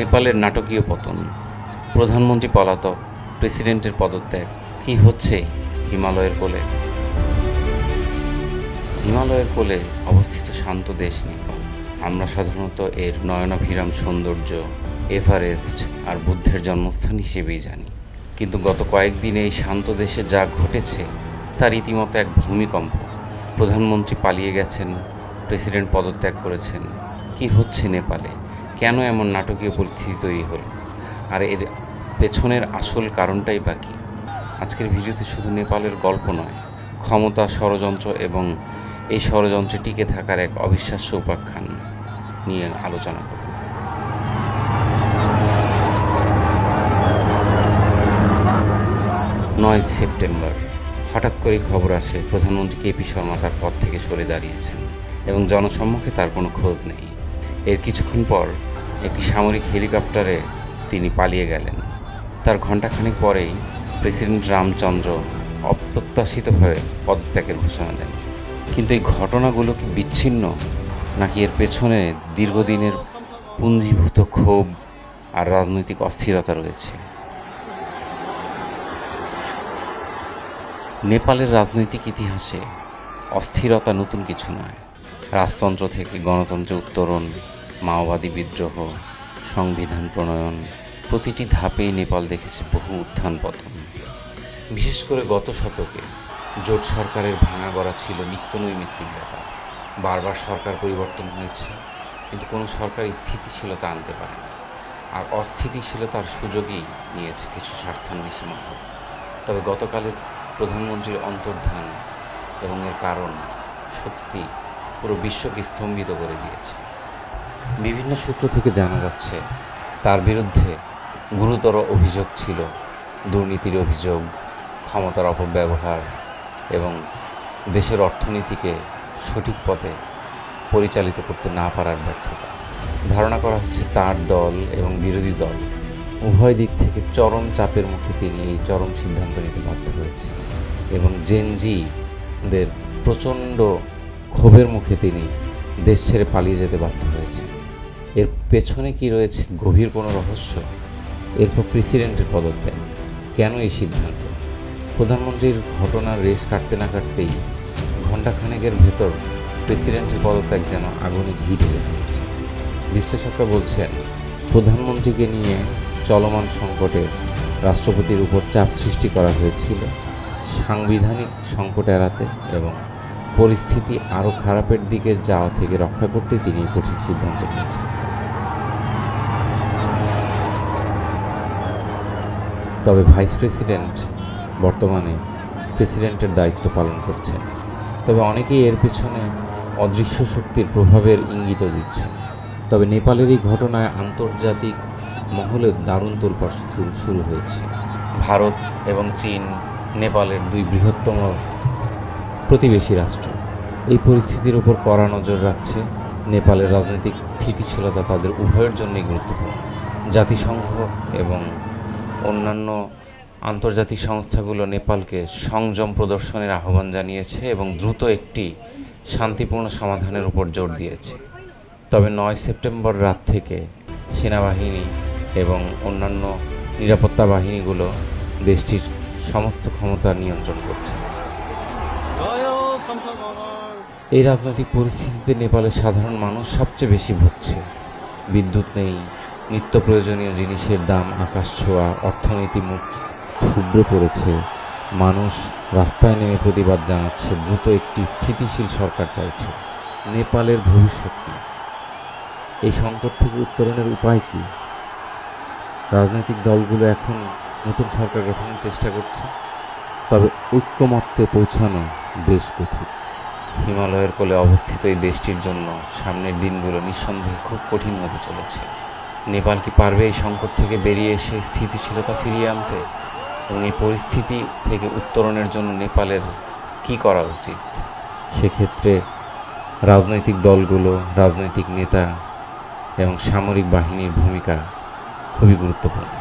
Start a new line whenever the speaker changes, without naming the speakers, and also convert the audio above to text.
নেপালের নাটকীয় পতন, প্রধানমন্ত্রী পলাতক, প্রেসিডেন্টের পদত্যাগ, কি হচ্ছে হিমালয়ের কোলে? হিমালয়ের কোলে অবস্থিত শান্ত দেশ নেপাল। আমরা সাধারণত এর নয়নাভিরাম সৌন্দর্য, এভারেস্ট আর বুদ্ধের জন্মস্থান হিসেবেই জানি। কিন্তু গত কয়েকদিনে এই শান্ত দেশে যা ঘটেছে তার রীতিমতো এক ভূমিকম্প। প্রধানমন্ত্রী পালিয়ে গেছেন, প্রেসিডেন্ট পদত্যাগ করেছেন। কি হচ্ছে নেপালে? কেন এমন নাটকীয় পরিস্থিতি তৈরি হলো? আর এর পেছনের আসল কারণটাই বা কী? আজকের ভিডিওতে শুধু নেপালের গল্প নয়, ক্ষমতা, ষড়যন্ত্র এবং এই ষড়যন্ত্রে টিকে থাকার এক অবিশ্বাস্য উপাখ্যান নিয়ে আলোচনা করব। নয় সেপ্টেম্বর, হঠাৎ করে খবর আসে, প্রধানমন্ত্রী কেপি শর্মা তার পদ থেকে সরে দাঁড়িয়েছেন এবং জনসম্মুখে তার কোনো খোঁজ নেই। এর কিছুক্ষণ পর একটি সামরিক হেলিকপ্টারে তিনি পালিয়ে গেলেন। তার ঘণ্টাখানেক পরেই প্রেসিডেন্ট রামচন্দ্র অপ্রত্যাশিতভাবে পদত্যাগের ঘোষণা দেন। কিন্তু এই ঘটনাগুলো কি বিচ্ছিন্ন, নাকি এর পেছনে দীর্ঘদিনের পুঞ্জীভূত ক্ষোভ আর রাজনৈতিক অস্থিরতা রয়েছে? নেপালের রাজনৈতিক ইতিহাসে অস্থিরতা নতুন কিছু নয়। রাজতন্ত্র থেকে গণতন্ত্রে উত্তরণ মাওবাদী বিদ্রোহ, সংবিধান প্রণয়ন, প্রতিটি ধাপেই নেপাল দেখেছে বহু উত্থান পতন। বিশেষ করে গত শতকে জোট সরকারের ভাঙা গড়া ছিল নিত্য নৈমিত্তিক ব্যাপার। বারবার সরকার পরিবর্তন হয়েছে, কিন্তু কোনো সরকার স্থিতিশীলতা আনতে পারে না আর অস্থিতিশীলতার সুযোগই নিয়েছে কিছু স্বার্থান্বেষী মহল। তবে গতকালের প্রধানমন্ত্রীর অন্তর্ধান এবং এর কারণ সত্যি পুরো বিশ্বকে স্তম্ভিত করে দিয়েছে। বিভিন্ন সূত্র থেকে জানা যাচ্ছে, তার বিরুদ্ধে গুরুতর অভিযোগ ছিল, দুর্নীতির অভিযোগ, ক্ষমতার অপব্যবহার এবং দেশের অর্থনীতিকে সঠিক পথে পরিচালিত করতে না পারার ব্যর্থতা। ধারণা করা হচ্ছে তার দল এবং বিরোধী দল উভয় দিক থেকে চরম চাপের মুখে তিনি এই চরম সিদ্ধান্ত নিতে বাধ্য হয়েছেন এবং জেনজিদের প্রচণ্ড ক্ষোভের মুখে তিনি দেশ ছেড়ে পালিয়ে যেতে বাধ্য হয়েছেন। এর পেছনে কি রয়েছে গভীর কোনো রহস্য? এরপর প্রেসিডেন্টের পদত্যাগ। কেন এই সিদ্ধান্ত? প্রধানমন্ত্রীর ঘটনার রেশ কাটতে না কাটতেই ঘণ্টাখানেকের ভেতর প্রেসিডেন্টের পদত্যাগ যেন আগুনে ঘি ঢেলে দিয়েছে। বিশ্লেষকরা বলছেন, প্রধানমন্ত্রীকে নিয়ে চলমান সংকটে রাষ্ট্রপতির উপর চাপ সৃষ্টি করা হয়েছিল সাংবিধানিক সংকট এড়াতে এবং পরিস্থিতি আরও খারাপের দিকে যাওয়া থেকে রক্ষা করতে তিনি কঠিন সিদ্ধান্ত নিয়েছেন। তবে ভাইস প্রেসিডেন্ট বর্তমানে প্রেসিডেন্টের দায়িত্ব পালন করছেন। তবে অনেকেই এর পেছনে অদৃশ্য শক্তির প্রভাবের ইঙ্গিত দিচ্ছেন। তবে নেপালের এই ঘটনায় আন্তর্জাতিক মহলে দারুণ তোলপাড় শুরু- শুরু হয়েছে। ভারত এবং চীন নেপালের দুই বৃহত্তম প্রতিবেশী রাষ্ট্র। এই পরিস্থিতির উপর কড়া নজর রাখছে নেপালের রাজনৈতিক স্থিতিশীলতা তাদের উভয়ের জন্যই গুরুত্বপূর্ণ। জাতিসংঘ এবং অন্যান্য আন্তর্জাতিক সংস্থাগুলো নেপালকে সংযম প্রদর্শনের আহ্বান জানিয়েছে এবং দ্রুত একটি শান্তিপূর্ণ সমাধানের উপর জোর দিয়েছে। তবে নয় সেপ্টেম্বর রাত থেকে সেনাবাহিনী এবং অন্যান্য নিরাপত্তা বাহিনীগুলো দেশটির সমস্ত ক্ষমতা নিয়ন্ত্রণ করছে। এই রাজনৈতিক পরিস্থিতিতে নেপালের সাধারণ মানুষ সবচেয়ে বেশি ভুগছে। বিদ্যুৎ নেই, নিত্য প্রয়োজনীয় জিনিসের দাম আকাশ ছোঁয়া, অর্থনীতি মুখ থুবড়ে পড়েছে। মানুষ রাস্তায় নেমে প্রতিবাদ জানাচ্ছে, দ্রুত একটি স্থিতিশীল সরকার চাইছে। নেপালের ভবিষ্যৎ কী? এই সংকট থেকে উত্তরণের উপায় কী? রাজনৈতিক দলগুলো এখন নতুন সরকার গঠনের চেষ্টা করছে, তবে ঐক্যমত্যে পৌঁছানো বেশ কঠিন। হিমালয়ের কোলে অবস্থিত এই দেশটির জন্য সামনের দিনগুলো নিঃসন্দেহে খুব কঠিন হতে চলেছে। নেপাল কি পারবে এই সংকট থেকে বেরিয়ে এসে স্থিতিশীলতা ফিরিয়ে আনতে? এবং এই পরিস্থিতি থেকে উত্তরণের জন্য নেপালের কি করা উচিত? সেক্ষেত্রে রাজনৈতিক দলগুলো, রাজনৈতিক নেতা এবং সামরিক বাহিনীর ভূমিকা খুবই গুরুত্বপূর্ণ।